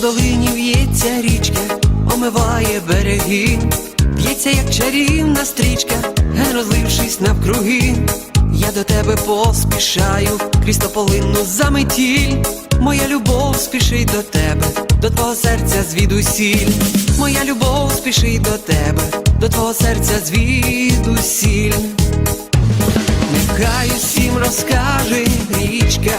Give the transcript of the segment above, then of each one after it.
долині в'ється річка, омиває береги, б'ється, як чарівна стрічка, розлившись навкруги. Я до тебе поспішаю, крізь тополинну заметіль. Моя любов спішить до тебе, до твого серця звідусіль. Моя любов спішить до тебе, до твого серця звідусіль. Нехай усім розкаже річка,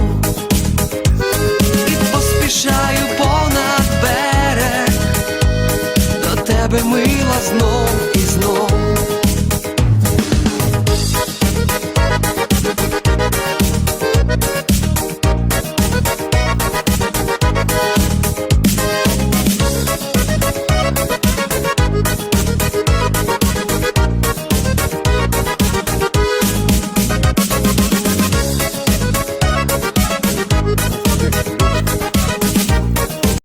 тебе мила знов.